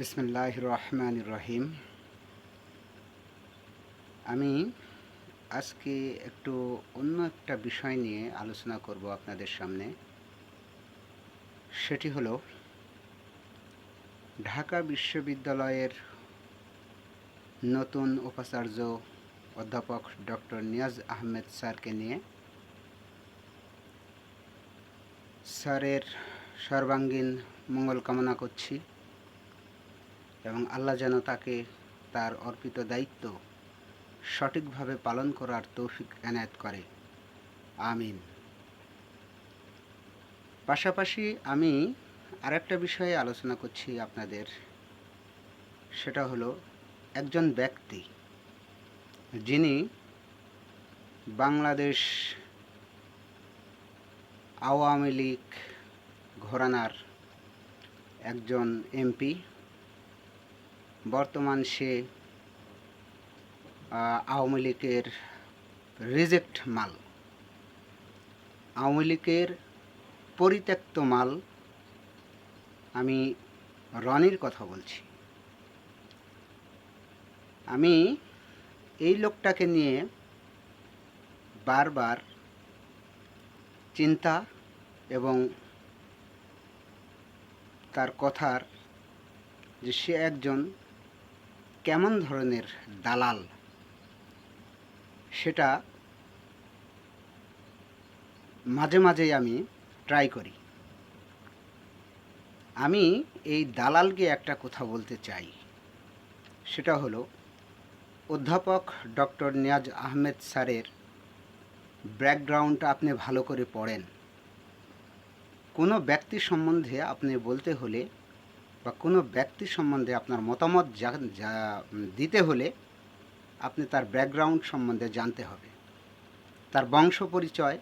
বিসমিল্লাহ রহমান রহিম আমি আজকে একটু অন্য একটা বিষয় নিয়ে আলোচনা করব আপনাদের সামনে। সেটি হলো ঢাকা বিশ্ববিদ্যালয়ের নতুন উপাচার্য অধ্যাপক ডক্টর নিয়াজ আহমেদ স্যারকে নিয়ে স্যারের সর্বাঙ্গীন মঙ্গল কামনা করছি। এবং আল্লাহ যেন তাকে তার অর্পিত দায়িত্ব সঠিকভাবে পালন করার তৌফিক এনায়েত করে। আমিন। পাশাপাশি আমি আরেকটা বিষয়ে আলোচনা করছি আপনাদের। সেটা হলো একজন ব্যক্তি যিনি বাংলাদেশ আওয়ামী লীগ ঘরানার একজন এমপি। বর্তমান সে আওয়ামী লীগের রিজেক্ট মাল। আওয়ামী লীগের পরিত্যক্ত মাল আমি রনির কথা বলছি। আমি এই লোকটাকে নিয়ে বারবার চিন্তা এবং তার কথার যে সে একজন কেমন ধরনের দালাল? সেটা মাঝে মাঝেই আমি ট্রাই করি। আমি এই দালালকে একটা কথা বলতে চাই। সেটা হলো, অধ্যাপক ডক্টর নিয়াজ আহমেদ স্যারের ব্যাকগ্রাউন্ডটা আপনি ভালো করে পড়েন। কোনো ব্যক্তি সম্বন্ধে আপনি বলতে হলে বা কোনো ব্যক্তি সম্বন্ধে আপনার মতামত যা দিতে হলে আপনি তার ব্যাকগ্রাউন্ড সম্বন্ধে জানতে হবে। তার বংশ পরিচয়,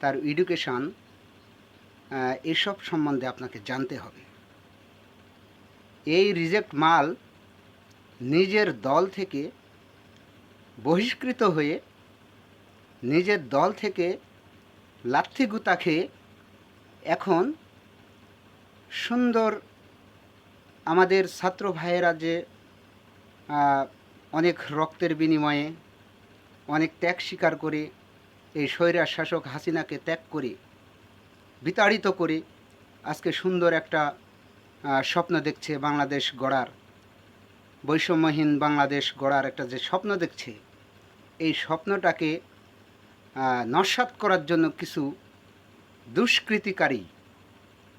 তার এডুকেশান এসব সম্বন্ধে আপনাকে জানতে হবে। এই রিজেক্ট মাল নিজের দল থেকে বহিষ্কৃত হয়ে নিজের দল থেকে লাথি গুতা খেয়ে এখন সুন্দর আমাদের ছাত্র ভাইয়েরা যে অনেক রক্তের বিনিময়ে অনেক ত্যাগ স্বীকার করে এই স্বৈরা শাসক হাসিনাকে ত্যাগ করে, বিতাড়িত করে আজকে সুন্দর একটা স্বপ্ন দেখছে বাংলাদেশ গড়ার, বৈষম্যহীন বাংলাদেশ গড়ার একটা যে স্বপ্ন দেখছে, এই স্বপ্নটাকে নস্যাৎ করার জন্য কিছু দুষ্কৃতিকারী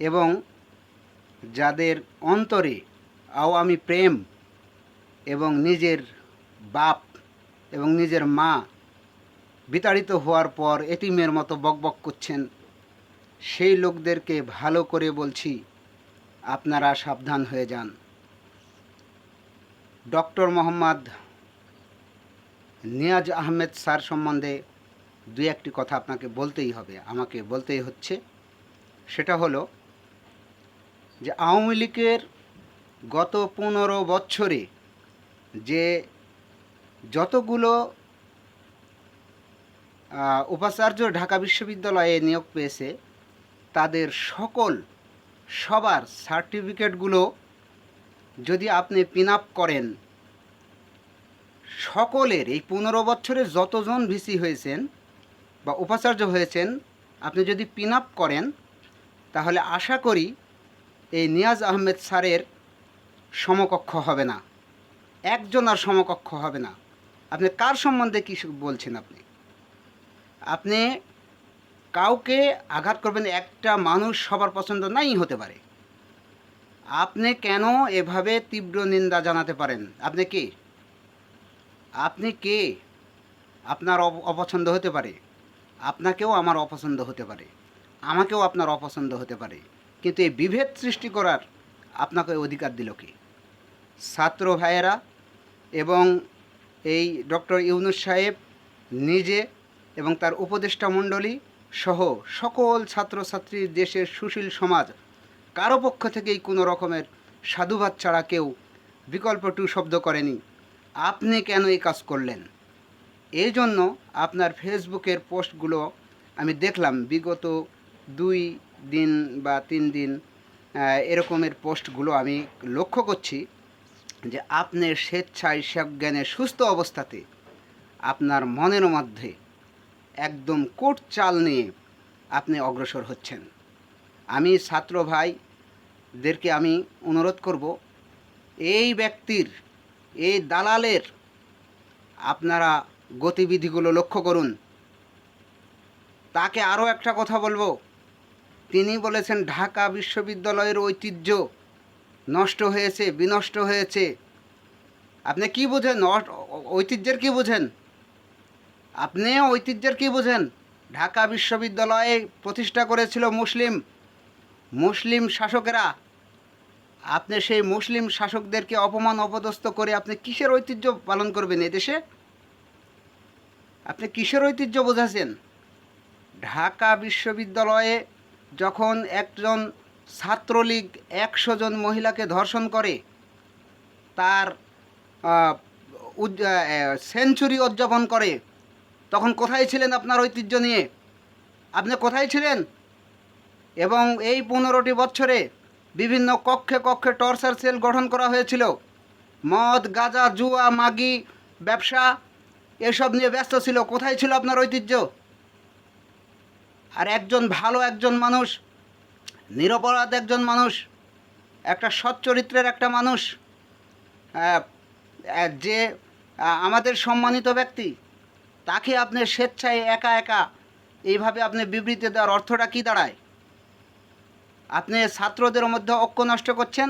এবং যাদের অন্তরে আওয়ামী প্রেম এবং নিজের বাপ এবং নিজের মা বিতাড়িত হওয়ার পর এতিমের মতো বকবক করছেন, সেই লোকদেরকে ভালো করে বলছি, আপনারা সাবধান হয়ে যান। ডক্টর মোহাম্মদ নিয়াজ আহমেদ স্যার সম্বন্ধে দুই একটি কথা আপনাকে বলতেই হবে। আমাকে বলতেই হচ্ছে, সেটা হলো যে আওয়ামী লীগের গত পনেরো বছরে যে যতগুলো উপাচার্য ঢাকা বিশ্ববিদ্যালয়ে নিয়োগ পেয়েছে, তাদের সকল, সবার সার্টিফিকেটগুলো যদি আপনি পিন আপ করেন, সকলের এই পনেরো বছরে যতজন ভিসি হয়েছেন বা উপাচার্য হয়েছেন, আপনি যদি পিন আপ করেন, তাহলে আশা করি এই নিয়াজ আহমেদ স্যারের সমকক্ষ হবে না। একজন আর সমকক্ষ হবে না। আপনি কার সম্বন্ধে কী বলছেন আপনি? আপনি কাউকে আঘাত করবেন একটা মানুষ সবার পছন্দ নাই হতে পারে। আপনি কেন এভাবে তীব্র নিন্দা জানাতে পারেন? আপনি কে? আপনি কে? আপনার অপছন্দ হতে পারে। আপনাকেও আমার অপছন্দ হতে পারে। আমাকেও আপনার অপছন্দ হতে পারে। কিন্তু এই বিভেদ সৃষ্টি করার আপনাকে অধিকার দিল কি? ছাত্র ভাইয়েরা এবং এই ডক্টর ইউনুস সাহেব নিজে এবং তার উপদেষ্টা মণ্ডলী সহ সকল ছাত্রছাত্রী দেশের সুশীল সমাজ, কারও পক্ষ থেকেই কোনো রকমের সাধুবাদ ছাড়া কেউ বিকল্প টু শব্দ করেনি। আপনি কেন এই কাজ করলেন? এই জন্য আপনার ফেসবুকের পোস্টগুলো আমি দেখলাম বিগত দুই দিন বা তিন দিন এরকমের পোস্টগুলো আমি লক্ষ্য করছি যে আপনি স্বেচ্ছায় সজ্ঞানে সুস্থ অবস্থাতে আপনার মনের মধ্যে একদম কোট চাল নিয়ে আপনি অগ্রসর হচ্ছেন। আমি ছাত্র ভাইদেরকে আমি অনুরোধ করব, এই ব্যক্তির, এই দালালের আপনারা গতিবিধিগুলো লক্ষ্য করুন। তাকে আরও একটা কথা বলব তিনি বলেছেন, ঢাকা বিশ্ববিদ্যালয়ের ঐতিহ্য নষ্ট হয়েছে, বিনষ্ট হয়েছে। আপনি কি বোঝেন? ঐতিহ্যের কি বোঝেন? আপনি ঐতিহ্যের কি বোঝেন? ঢাকা বিশ্ববিদ্যালয়ে প্রতিষ্ঠা করেছিল মুসলিম মুসলিম শাসকেরা। আপনি সেই মুসলিম শাসকদেরকে অপমান, অপদস্থ করে আপনি কিসের ঐতিহ্য পালন করবেন এদেশে? আপনি কিসের ঐতিহ্য বোঝাচ্ছেন? ঢাকা বিশ্ববিদ্যালয়ে যখন একজন ছাত্রলীগ একশো জন মহিলাকে ধর্ষণ করে, তার সেঞ্চুরি উদযাপন করে, তখন কোথায় ছিলেন আপনার ঐতিহ্য নিয়ে? আপনি কোথায় ছিলেন? এবং এই পনেরোটি বছরে বিভিন্ন কক্ষে কক্ষে টর্চার সেল গঠন করা হয়েছিল। মদ, গাঁজা, জুয়া, মাগি, ব্যবসা, এসব নিয়ে ব্যস্ত ছিল। কোথায় ছিল আপনার ঐতিহ্য? আর একজন ভালো একজন মানুষ নিরপরাধ একজন মানুষ একটা সৎ চরিত্রের একটা মানুষ আহ, যে আমাদের সম্মানিত ব্যক্তি তাকে আপনি স্বেচ্ছায় একা একা এইভাবে আপনি বিবৃতি দেওয়ার অর্থটা কী দাঁড়ায়? আপনি ছাত্রদের মধ্যে ঐক্য নষ্ট করছেন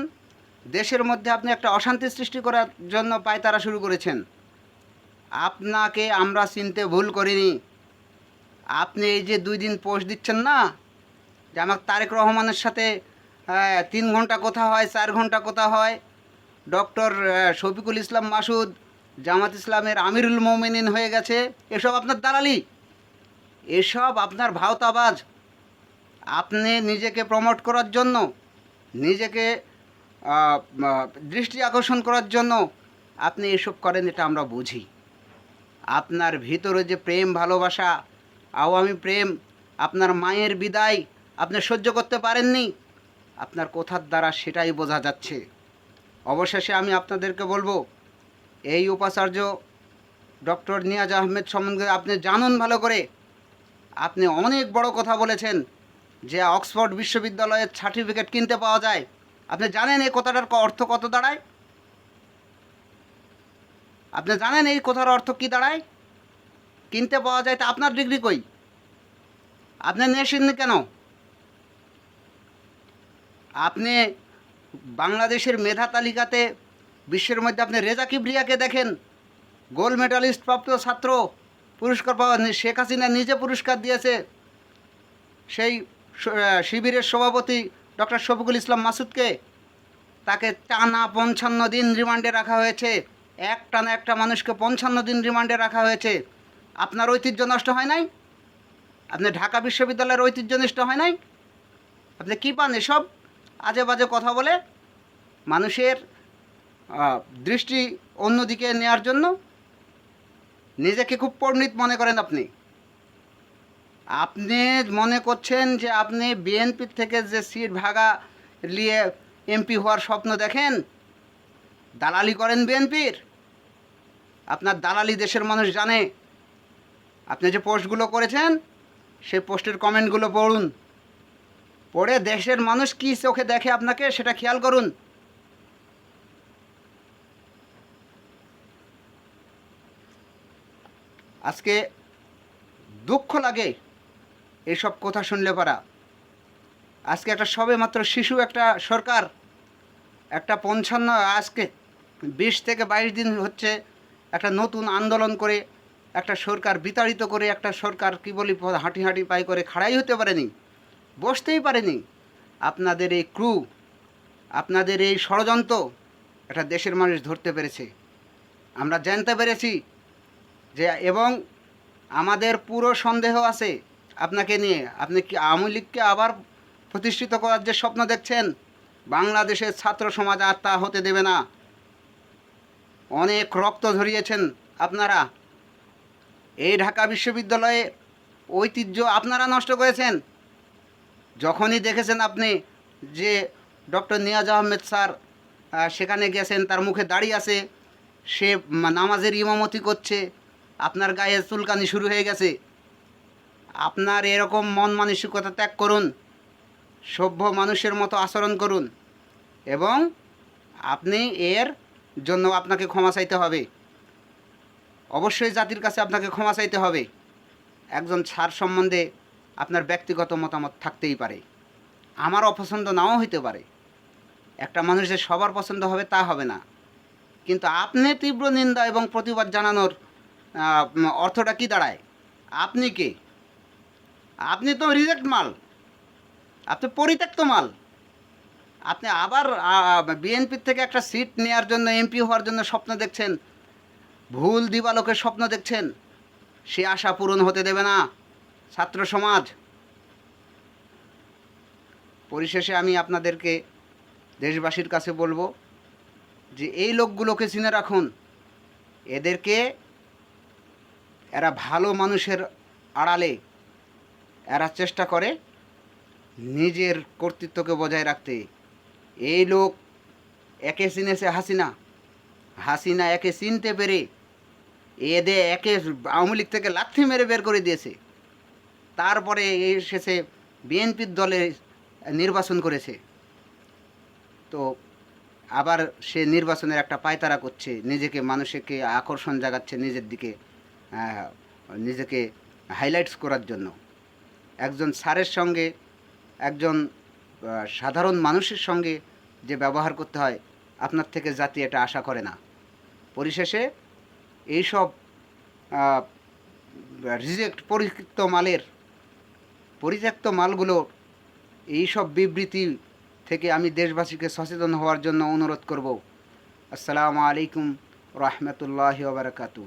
দেশের মধ্যে আপনি একটা অশান্তি সৃষ্টি করার জন্য পায়তারা শুরু করেছেন। আপনাকে আমরা চিনতে ভুল করিনি। আপনি এই যে দুই দিন পোস্ট দিচ্ছেন না, যে আমার তারেক রহমানের সাথে তিন ঘণ্টা কথা হয়, চার ঘণ্টা কথা হয় ডক্টর শফিকুল ইসলাম মাসুদ, জামাত ইসলামের আমিরুল মৌমিনিন হয়ে গেছে, এসব আপনার দালালি, এসব আপনার ভাওতাবাজ। আপনি নিজেকে প্রমোট করার জন্য, নিজেকে দৃষ্টি আকর্ষণ করার জন্য আপনি এসব করেন, এটা আমরা বুঝি। আপনার ভিতরে যে প্রেম ভালোবাসা আওয়ামী প্রেম, আপনার মায়ের বিদায় আপনি সহ্য করতে পারেননি। আপনার কথার দ্বারা সেটাই বোঝা যাচ্ছে। অবশেষে আমি আপনাদেরকে বলব, এই উপাচার্য ডক্টর নিয়াজ আহমেদ সম্বন্ধে আপনি জানুন ভালো করে। আপনি অনেক বড় কথা বলেছেন যে অক্সফোর্ড বিশ্ববিদ্যালয়ের সার্টিফিকেট কিনতে পাওয়া যায়। আপনি জানেন এই কথাটার অর্থ কত দাঁড়ায়? আপনি জানেন এই কথার অর্থ কি দাঁড়ায়? কিনতে পাওয়া যায়, তা আপনার ডিগ্রি কই? আপনি নেশিননি কেন? আপনি বাংলাদেশের মেধা তালিকাতে বিশ্বের মধ্যে আপনি রেজা কিবরিয়াকে দেখেন, গোল্ড মেডালিস্ট প্রাপ্ত ছাত্র, পুরস্কার পাওয়া শেখ হাসিনা নিজে পুরস্কার দিয়েছে। সেই শিবিরের সভাপতি ডক্টর শফিকুল ইসলাম মাসুদকে তাকে টানা পঞ্চান্ন দিন রিমান্ডে রাখা হয়েছে। এক টানা একটা মানুষকে পঞ্চান্ন দিন রিমান্ডে রাখা হয়েছে। আপনার ঐতিহ্য নষ্ট হয় নাই? আপনি ঢাকা বিশ্ববিদ্যালয়ের ঐতিহ্য নষ্ট হয় নাই? আপনি কী পান এসব? আজে বাজে কথা বলে মানুষের দৃষ্টি অন্যদিকে নেওয়ার জন্য নিজেকে খুব পণ্ডিত মনে করেন আপনি। আপনি মনে করছেন যে আপনি বিএনপির থেকে যে সিট ভাগা নিয়ে এমপি হওয়ার স্বপ্ন দেখেন? দালালি করেন বিএনপির আপনার দালালি দেশের মানুষ জানে। আপনি যে পোস্টগুলো করেছেন, সেই পোস্টের কমেন্টগুলো পড়ুন। পড়ে দেশের মানুষ কী চোখে দেখে আপনাকে সেটা খেয়াল করুন। আজকে দুঃখ লাগে এসব কথা শুনলে পারা। আজকে একটা সবে মাত্র শিশু একটা সরকার, একটা পঞ্চান্ন, আজকে বিশ থেকে বাইশ দিন হচ্ছে একটা নতুন আন্দোলন করে একটা সরকার বিতাড়িত করে একটা সরকার কি বলি, হাঁটি হাঁটি পাই করে খাড়াই হতে পারেনি, বসতেই পারেনি। আপনাদের এই ক্রু, আপনাদের এই ষড়যন্ত্র একটা দেশের মানুষ ধরতে পেরেছে। আমরা জানতে পেরেছি যে, এবং আমাদের পুরো সন্দেহ আছে আপনাকে নিয়ে। আপনি কি আওয়ামী লীগকে আবার প্রতিষ্ঠিত করার যে স্বপ্ন দেখছেন? বাংলাদেশের ছাত্র সমাজ আর তা হতে দেবে না। অনেক রক্ত ঝরিয়েছেন আপনারা। এই ঢাকা বিশ্ববিদ্যালয়ে ঐতিহ্য আপনারা নষ্ট করেছেন। যখনই দেখেছেন আপনি যে ডক্টর নিয়াজ আহমেদ স্যার সেখানে গেছেন, তার মুখে দাঁড়িয়ে আছে, সে নামাজের ইমামতি করছে, আপনার গায়ে চুলকানি শুরু হয়ে গেছে, আপনার এরকম মন মানসিকতা ত্যাগ করুন, সভ্য মানুষের মতো আচরণ করুন, এবং আপনি এর জন্য আপনাকে ক্ষমা চাইতে হবে। অবশ্যই জাতির কাছে আপনাকে ক্ষমা চাইতে হবে। একজন ছাড় সম্বন্ধে আপনার ব্যক্তিগত মতামত থাকতেই পারে। আমার অপছন্দ নাও হইতে পারে। একটা মানুষের সবার পছন্দ হবে তা হবে না। কিন্তু আপনি তীব্র নিন্দা এবং প্রতিবাদ জানানোর অর্থটা কি দাঁড়ায়? আপনি কে? আপনি তো রিজেক্ট মাল। আপনি পরিত্যক্ত মাল। আপনি আবার বিএনপির থেকে একটা সিট নেওয়ার জন্য এমপি হওয়ার জন্য স্বপ্ন দেখছেন। ভুল দিবালোকের স্বপ্ন দেখছেন। সে আশা পূরণ হতে দেবে না, ছাত্র সমাজ। পরিশেষে আমি আপনাদেরকে দেশবাসীর কাছে বলব যে এই লোকগুলোকে চিনে রাখুন। এদেরকে এরা ভালো মানুষের আড়ালে এরা চেষ্টা করে নিজের কর্তৃত্বকে বজায় রাখতে। এই লোক একে চিনেছে হাসিনা। হাসিনা একে চিনতে পেরে এদের একে আওয়ামী লীগ থেকে লাথি মেরে বের করে দিয়েছে। তারপরে এসেছে বিএনপির দলে নির্বাচন করেছে। তো আবার সে নির্বাচনের একটা পায়তারা করছে, নিজেকে মানুষকে আকর্ষণ জাগাচ্ছে নিজের দিকে নিজেকে হাইলাইটস করার জন্য। একজন স্যারের সঙ্গে, একজন সাধারণ মানুষের সঙ্গে যে ব্যবহার করতে হয় আপনার থেকে জাতি এটা আশা করে না। পরিশেষে এইসব রিজেক্ট পরিত্যক্ত মালের, পরিত্যক্ত মালগুলো এইসব বিবৃতি থেকে আমি দেশবাসীকে সচেতন হওয়ার জন্য অনুরোধ করব। আসসালামু আলাইকুম রহমতুল্লাহ বারকাতু